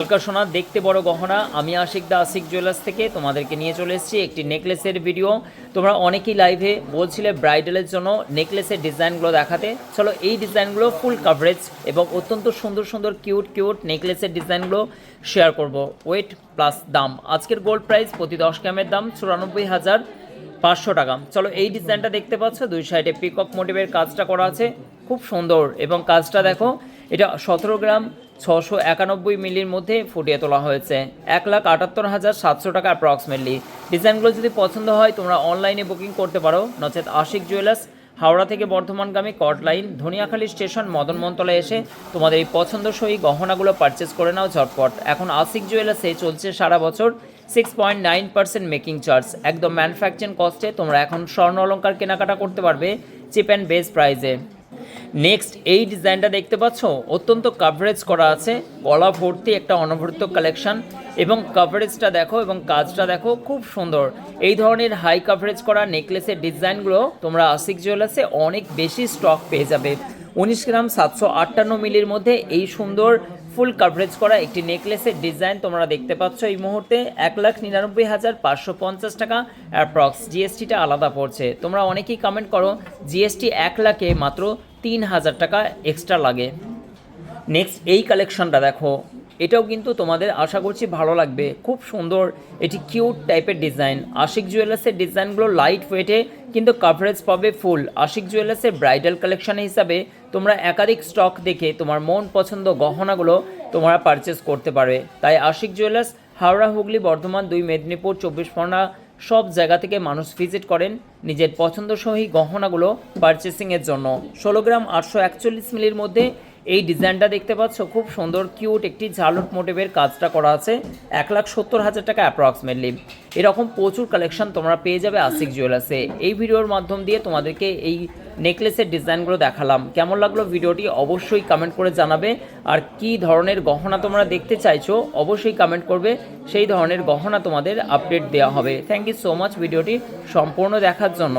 হালকা সোনা, দেখতে বড় গহনা। আমি আশিক দা, আশিক জুয়েলার্স থেকে তোমাদেরকে নিয়ে চলে এসেছি একটি নেকলেসের ভিডিও তোমরা অনেকেই লাইভে বলছিলে ব্রাইডালের জন্য নেকলেসের ডিজাইনগুলো দেখাতে। চলো এই ডিজাইনগুলো ফুল কাভারেজ এবং অত্যন্ত সুন্দর সুন্দর কিউট কিউট নেকলেসের ডিজাইনগুলো শেয়ার করব। ওয়েট প্লাস দাম। আজকের গোল্ড প্রাইস প্রতি দশ গ্রামের দাম চুরানব্বই হাজার পাঁচশো টাকা। চলো এই ডিজাইনটা দেখতে পাচ্ছ। দুই সাইডে পিকক মোটিভের কাজটা করা আছে। খুব সুন্দর এবং কাজটা দেখো, এটা সতেরো গ্রাম ছশো একানব্বই মিলির মধ্যে ফুটিয়ে তোলা হয়েছে। এক লাখ আটাত্তর হাজার সাতশো টাকা অ্যাপ্রক্সিমেটলি ডিজাইনগুলো যদি পছন্দ হয়, তোমরা অনলাইনে বুকিং করতে পারো। নচেত আশিক জুয়েলার্স হাওড়া থেকে বর্ধমানগামী কট লাইন ধনিয়াখালী স্টেশন মদন মন্তলে এসে তোমাদের এই পছন্দসই গহনাগুলো পারচেস করে নাও ঝটপট। এখন আশিক জুয়েলার্সে চলছে সারা বছর six point nine percent making charge একদম ম্যানুফ্যাকচারিং কস্টে তোমরা এখন স্বর্ণ অলঙ্কার কেনাকাটা করতে পারবে চিপ অ্যান্ড বেস্ট প্রাইজে নেক্সট এই ডিজাইনটা দেখতে পাচ্ছ? অত্যন্ত কাভারেজ করা আছে। গলা ভর্তি একটা অনবরত কালেকশন এবং কাভারেজটা দেখো, এবং কাজটা দেখো, খুব সুন্দর। এই ধরনের হাই কাভারেজ করা নেকলেসের ডিজাইনগুলো তোমরা আশিক জুয়েলার্সে অনেক বেশি স্টক পেয়ে যাবে। উনিশ গ্রাম সাতশো আটান্ন মিলির মধ্যে এই সুন্দর ফুল কাভারেজ করা একটি নেকলেসের ডিজাইন তোমরা দেখতে পাচ্ছ এই মুহূর্তে। এক লাখ নিরানব্বই হাজার পাঁচশো পঞ্চাশ টাকা অ্যাপ্রক্স জিএসটিটা আলাদা পড়ছে। তোমরা অনেকেই কমেন্ট করো জিএসটি এক লাখে মাত্র তিন হাজার টাকা এক্সট্রা লাগে। নেক্সট এই কালেকশনটা দেখো। এটাও কিন্তু তোমাদের আশা করছি ভালো লাগবে। খুব সুন্দর, এটি কিউট টাইপের ডিজাইন আশিক জুয়েলার্সের ডিজাইনগুলো লাইট ওয়েটে কিন্তু কাভারেজ পাবে ফুল আশিক জুয়েলার্সের ব্রাইডাল কালেকশন হিসাবে তোমরা একাধিক স্টক দেখে তোমার মন পছন্দ গহনাগুলো তোমরা পারচেস করতে পারবে। তাই আশিক জুয়েলার্স হাওড়া, হুগলি, বর্ধমান, দুই, মেদিনীপুর, চব্বিশ পরগনা সব জায়গা থেকে মানুষ ভিজিট করেন নিজের পছন্দসহী গহনাগুলো পারচেসিংয়ের জন্য। ষোলো গ্রাম আটশো একচল্লিশ মিলির মধ্যে এই ডিজাইনটা দেখতে পাচ্ছ, খুব সুন্দর, কিউট একটি ঝালুট মোটিভের কাজটা করা আছে, এক লাখ সত্তর হাজার টাকা অ্যাপ্রক্সিমেটলি। এরকম প্রচুর কালেকশন তোমরা পেয়ে যাবে আশিক জুয়েলার্সে। এই ভিডিওর মাধ্যম দিয়ে তোমাদেরকে এই নেকলেসের ডিজাইনগুলো দেখালাম। কেমন লাগল ভিডিওটি অবশ্যই কমেন্ট করে জানাবে। আর কি ধরনের গহনা তোমরা দেখতে চাইছো, অবশ্যই কমেন্ট করবে। সেই ধরনের গহনা তোমাদের আপডেট দেওয়া হবে। থ্যাংক ইউ সো মাচ ভিডিওটি সম্পূর্ণ দেখার জন্য।